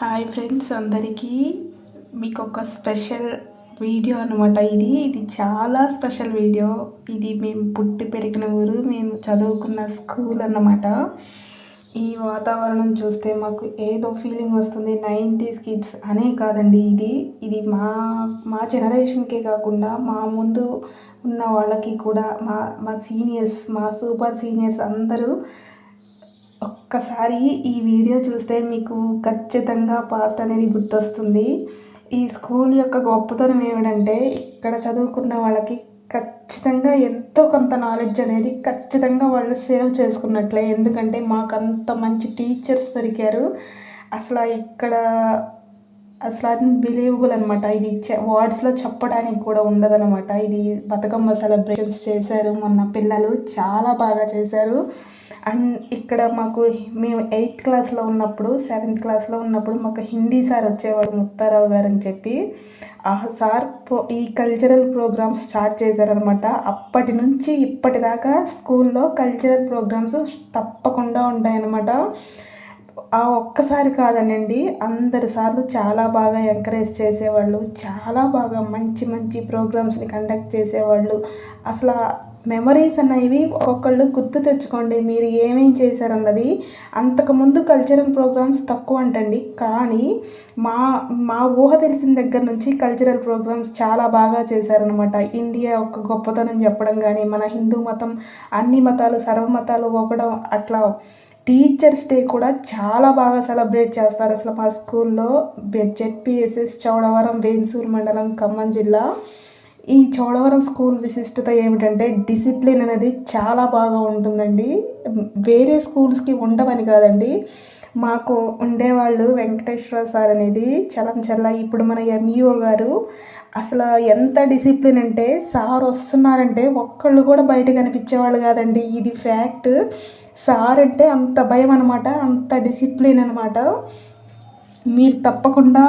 Hi friends అందరికీ మీకు ఒక స్పెషల్ వీడియో అనమాట ఇది. ఇది చాలా స్పెషల్ వీడియో. ఇది మేము పుట్టి పెరిగిన ఊరు మేము చదువుకున్న స్కూల్ అన్నమాట. ఈ వాతావరణం చూస్తే మాకు ఏదో ఫీలింగ్ వస్తుంది. నైంటీస్ కిడ్స్ అనే కాదండి ఇది. ఇది మా మా జనరేషన్కే కాకుండా మా ముందు ఉన్న వాళ్ళకి కూడా మా మా సీనియర్స్ మా సూపర్ సీనియర్స్ అందరూ ఒక్కసారి ఈ వీడియో చూస్తే మీకు ఖచ్చితంగా పాస్ట్ అనేది గుర్తొస్తుంది. ఈ స్కూల్ యొక్క గొప్పతనం ఏమిటంటే ఇక్కడ చదువుకున్న వాళ్ళకి ఖచ్చితంగా ఎంతో కొంత నాలెడ్జ్ అనేది ఖచ్చితంగా వాళ్ళు సేవ్ చేసుకున్నట్లే. ఎందుకంటే మాకు అంత మంచి టీచర్స్ దొరికారు. అసలు ఇక్కడ అసలు అన్బిలీవబుల్ అనమాట ఇది వర్డ్స్లో చెప్పడానికి కూడా ఉండదనమాట ఇది బతుకమ్మ సెలబ్రేషన్స్ చేశారు. మొన్న పిల్లలు చాలా బాగా చేశారు. అండ్ ఇక్కడ మాకు మేము ఎయిత్ క్లాస్లో ఉన్నప్పుడు సెవెంత్ క్లాస్లో ఉన్నప్పుడు మాకు హిందీ సార్ వచ్చేవాడు ముత్తారావు గారు అని చెప్పి. ఆ సార్ ఈ కల్చరల్ ప్రోగ్రామ్స్ స్టార్ట్ చేశారనమాట అప్పటి నుంచి ఇప్పటిదాకా స్కూల్లో కల్చరల్ ప్రోగ్రామ్స్ తప్పకుండా ఉంటాయన్నమాట. ఆ ఒక్కసారి కాదనండి అందరి సార్లు చాలా బాగా ఎంకరేజ్ చేసేవాళ్ళు చాలా బాగా మంచి మంచి ప్రోగ్రామ్స్ని కండక్ట్ చేసేవాళ్ళు. అసలు మెమరీస్ అనేవి ఒక్కొక్కళ్ళు గుర్తు తెచ్చుకోండి. మీరు ఏమేం చేశారన్నది అంతకుముందు కల్చరల్ ప్రోగ్రామ్స్ తక్కువ అంటండి. కానీ మా మా ఊహ తెలిసిన దగ్గర నుంచి కల్చరల్ ప్రోగ్రామ్స్ చాలా బాగా చేశారనమాట ఇండియా ఒక గొప్పతనం చెప్పడం కానీ మన హిందూ మతం అన్ని మతాలు సర్వమతాలు ఒకడం అట్లా టీచర్స్ డే కూడా చాలా బాగా సెలబ్రేట్ చేస్తారు. అసలు మా స్కూల్లో జెడ్పిఎస్ఎస్ చౌడవరం వేన్సూర్ మండలం ఖమ్మం జిల్లా ఈ చౌడవరం స్కూల్ విశిష్టత ఏమిటంటే డిసిప్లిన్ అనేది చాలా బాగా ఉంటుందండి. వేరే స్కూల్స్కి ఉండవని కాదండి. మాకు ఉండేవాళ్ళు వెంకటేశ్వర సార్ అనేది చలం ఇప్పుడు మన ఎంఈఓ గారు అసలు ఎంత డిసిప్లిన్ అంటే సార్ వస్తున్నారంటే ఒక్కళ్ళు కూడా బయట కనిపించేవాళ్ళు కాదండి. ఇది ఫ్యాక్ట్. సార్ అంటే అంత భయం అనమాట అంత డిసిప్లిన్ అనమాట మీరు తప్పకుండా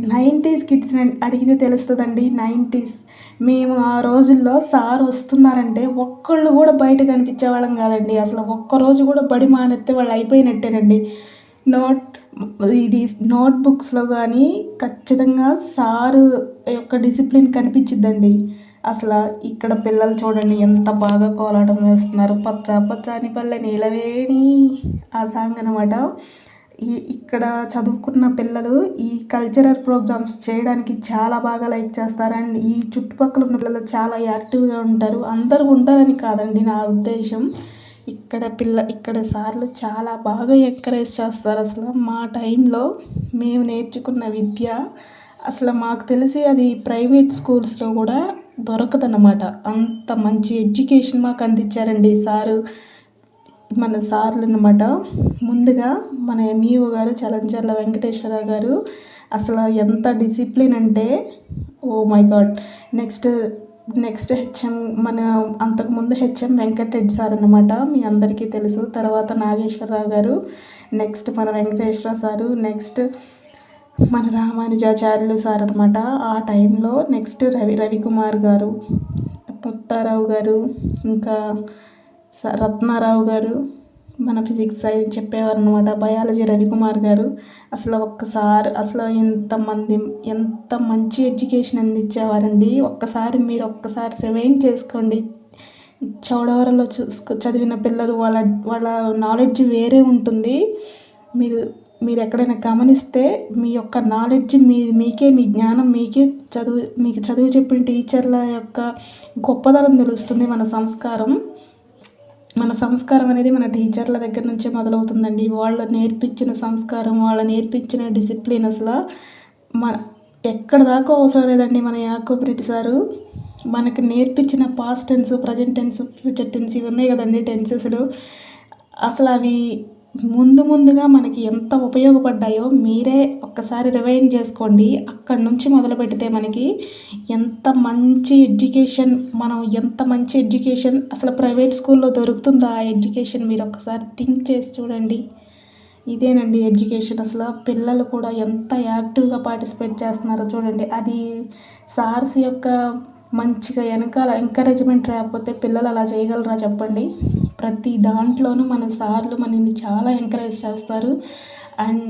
నైంటీస్ కిడ్స్ అడిగితే తెలుస్తుందండి నైంటీస్. మేము ఆ రోజుల్లో సార్ వస్తున్నారంటే ఒక్కళ్ళు కూడా బయట కనిపించేవాళ్ళం కాదండి. అసలు ఒక్కరోజు కూడా బడి మానేస్తే వాళ్ళు అయిపోయినట్టేనండి. నోట్ ఇది నోట్బుక్స్లో కానీ ఖచ్చితంగా సారు యొక్క డిసిప్లిన్ కనిపించిద్దండి. అసలు ఇక్కడ పిల్లలు చూడండి ఎంత బాగా కోలాటం వేస్తున్నారు. పచ్చ పచ్చని పల్లె నీలవేణి. ఆ సాంగ్ అనమాట ఈ ఇక్కడ చదువుకున్న పిల్లలు ఈ కల్చరల్ ప్రోగ్రామ్స్ చేయడానికి చాలా బాగా లైక్ చేస్తారు. అండ్ ఈ చుట్టుపక్కల ఉన్న పిల్లలు చాలా యాక్టివ్గా ఉంటారు. అందరూ ఉంటారని కాదండి నా ఉద్దేశం. ఇక్కడ పిల్ల ఇక్కడ సార్లు చాలా బాగా ఎంకరేజ్ చేస్తారు అసలు. మా టైంలో మేము నేర్చుకున్న విద్య అసలు మాకు తెలిసి అది ప్రైవేట్ స్కూల్స్లో కూడా దొరకదన్నమాట. అంత మంచి ఎడ్యుకేషన్ మాకు అందించారండి సారు. మన సార్లు అనమాట ముందుగా మన ఎంఈఓ గారు చలంచర్ల వెంకటేశ్వర గారు అసలు ఎంత డిసిప్లిన్ అంటే oh my God. Next next HM మన అంతకుముందు హెచ్ఎం వెంకటరెడ్డి సార్ అనమాట మీ అందరికీ తెలుసు. తర్వాత నాగేశ్వరరావు గారు నెక్స్ట్ మన వెంకటేశ్వర సారు నెక్స్ట్ మన రామానుజాచార్యులు సార్ అనమాట ఆ టైంలో నెక్స్ట్ రవి రవికుమార్ గారు పుత్తారావు గారు ఇంకా రత్నారావు గారు మన ఫిజిక్స్ సైన్స్ చెప్పేవారు అనమాట బయాలజీ రవికుమార్ గారు. అసలు ఒక్కసారి అసలు ఎంతమంది ఎంత మంచి ఎడ్యుకేషన్ అందించేవారండి. ఒక్కసారి మీరు ఒక్కసారి రివైండ్ చేసుకోండి. చౌడవరలో చూసుకో చదివిన పిల్లలు వాళ్ళ వాళ్ళ నాలెడ్జ్ వేరే ఉంటుంది. మీరు మీరు ఎక్కడైనా గమనిస్తే మీ యొక్క నాలెడ్జ్ మీ మీకే మీ జ్ఞానం మీకే చదువు మీకు చదువు చెప్పిన టీచర్ల యొక్క గొప్పదనం తెలుస్తుంది మన సంస్కారం. మన సంస్కారం అనేది మన టీచర్ల దగ్గర నుంచే మొదలవుతుందండి. వాళ్ళు నేర్పించిన సంస్కారం వాళ్ళు నేర్పించిన డిసిప్లిన్ అసలు మన ఎక్కడ దాకా అవసరం లేదండి మన యాకోబరెడ్డి సారు? మనకు నేర్పించిన past tense present tense future tense ఇవి ఉన్నాయి కదండి టెన్సెస్లు. అసలు అవి ముందు ముందుగా మనకి ఎంత ఉపయోగపడ్డాయో మీరే ఒక్కసారి రివైండ్ చేసుకోండి. అక్కడి నుంచి మొదలు పెడితే మనకి ఎంత మంచి ఎడ్యుకేషన్ మనం ఎంత మంచి ఎడ్యుకేషన్ అసలు ప్రైవేట్ స్కూల్లో దొరుకుతుందా ఆ ఎడ్యుకేషన్ మీరు ఒక్కసారి థింక్ చేసి చూడండి. ఇదేనండి ఎడ్యుకేషన్. అసలు పిల్లలు కూడా ఎంత యాక్టివ్గా పార్టిసిపేట్ చేస్తున్నారో చూడండి. అది సార్స్ యొక్క మంచిగా వెనకాల ఎంకరేజ్మెంట్ రాకపోతే పిల్లలు అలా చేయగలరా చెప్పండి? ప్రతి దాంట్లోనూ మన సార్లు మనల్ని చాలా ఎంకరేజ్ చేస్తారు. అండ్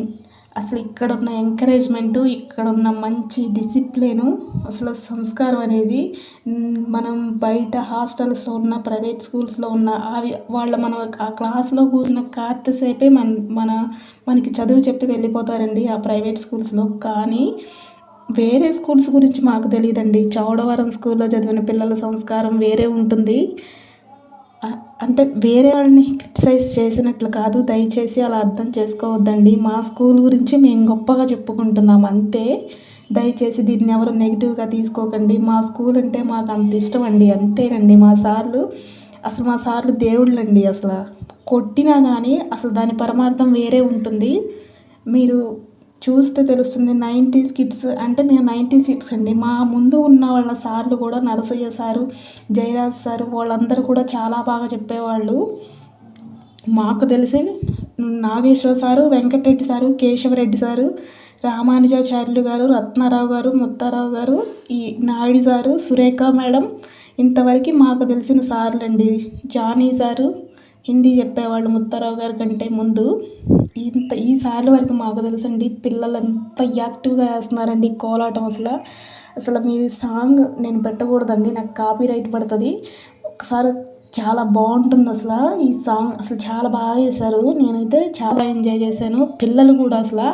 అసలు ఇక్కడున్న ఎంకరేజ్మెంటు ఇక్కడ ఉన్న మంచి డిసిప్లిను అసలు సంస్కారం అనేది మనం బయట హాస్టల్స్లో ఉన్న ప్రైవేట్ స్కూల్స్లో ఉన్న అవి వాళ్ళ మనం ఆ క్లాస్లో కూర్చున్న కాస్తసేపే మన మన మనకి చదువు చెప్పి వెళ్ళిపోతారండి ఆ ప్రైవేట్ స్కూల్స్లో కానీ వేరే స్కూల్స్ గురించి మాకు తెలియదండి చౌడవరం స్కూల్లో చదివిన పిల్లల సంస్కారం వేరే ఉంటుంది. అంటే వేరే వాళ్ళని క్రిటిసైజ్ చేసినట్లు కాదు దయచేసి అలా అర్థం చేసుకోవద్దండి. మా స్కూల్ గురించి మేము గొప్పగా చెప్పుకుంటున్నాం అంతే. దయచేసి దీన్ని ఎవరు నెగిటివ్గా తీసుకోకండి. మా స్కూల్ అంటే మాకు అంత ఇష్టం అండి అంతేనండి. మా సార్లు అసలు మా సార్లు దేవుళ్ళండి అసలు. కొట్టినా కానీ అసలు దాని పరమార్థం వేరే ఉంటుంది. మీరు చూస్తే తెలుస్తుంది నైంటీస్ కిడ్స్ అంటే మేము నైంటీస్ కిడ్స్ అండి. మా ముందు ఉన్న వాళ్ళ సార్లు కూడా నరసయ్య సారు జయరాజ్ సారు వాళ్ళందరూ కూడా చాలా బాగా చెప్పేవాళ్ళు. మాకు తెలిసి Nageswara sir Venkatareddy sir Keshavareddy sir Ramanujacharyulu గారు రత్నారావు గారు ముత్తారావు గారు ఈ నాయుడు సారు సురేఖ మేడం ఇంతవరకు మాకు తెలిసిన సార్లండి. జానీ సారు హిందీ చెప్పేవాళ్ళు ముత్తారావు గారి కంటే ముందు ఇంత ఈ సార్లు వరకు మాకు తెలుసండి పిల్లలు ఎంత యాక్టివ్గా వేస్తున్నారండి కోలాటం అసలు. అసలు మీ సాంగ్ నేను పెట్టకూడదండి నాకు కాపీ రైట్ పడుతుంది. ఒకసారి చాలా బాగుంటుంది అసలు ఈ సాంగ్ అసలు చాలా బాగా చేశారు. నేనైతే చాలా ఎంజాయ్ చేశాను పిల్లలు కూడా అసలు.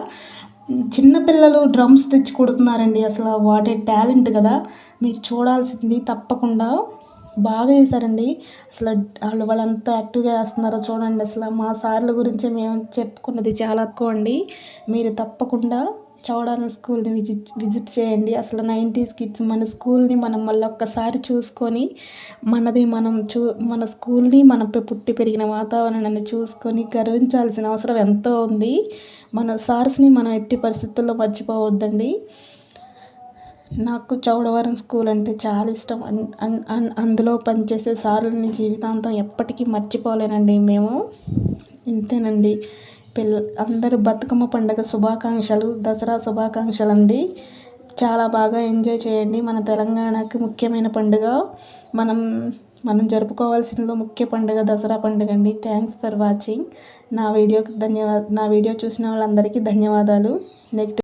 చిన్న పిల్లలు డ్రమ్స్ తెచ్చి కొడుతున్నారండి అసలు వాటి టాలెంట్ కదా. మీరు చూడాల్సింది తప్పకుండా. బాగా చేశారండి అసలు వాళ్ళు వాళ్ళంతా యాక్టివ్గా వేస్తున్నారో చూడండి. అసలు మా సార్ల గురించి మేము చెప్పుకున్నది చాలా తక్కువ అండి. మీరు తప్పకుండా చౌడాన స్కూల్ని విజిట్ విజిట్ చేయండి. అసలు నైంటీస్ కిడ్స్ మన స్కూల్ని మనం మళ్ళీ ఒక్కసారి చూసుకొని మనది మనం చూ మన స్కూల్ని మన పుట్టి పెరిగిన వాతావరణాన్ని చూసుకొని గర్వించాల్సిన అవసరం ఎంతో ఉంది. మన సార్స్ని మనం ఎట్టి పరిస్థితుల్లో మర్చిపోవద్దండి. నాకు చౌడవరం స్కూల్ అంటే చాలా ఇష్టం. అన్- అన్- అన్- అందులో పనిచేసే సార్లని జీవితాంతం ఎప్పటికీ మర్చిపోలేనండి మేము. ఇంతేనండి. పిల్ల అందరూ బతుకమ్మ పండుగ శుభాకాంక్షలు దసరా శుభాకాంక్షలు అండి చాలా బాగా ఎంజాయ్ చేయండి. మన తెలంగాణకి ముఖ్యమైన పండుగ. మనం మనం జరుపుకోవాల్సిన ముఖ్య పండుగ దసరా పండుగ అండి థ్యాంక్స్ ఫర్ వాచింగ్ నా వీడియోకి ధన్యవాద నా వీడియో చూసిన వాళ్ళందరికీ ధన్యవాదాలు. నెక్స్ట్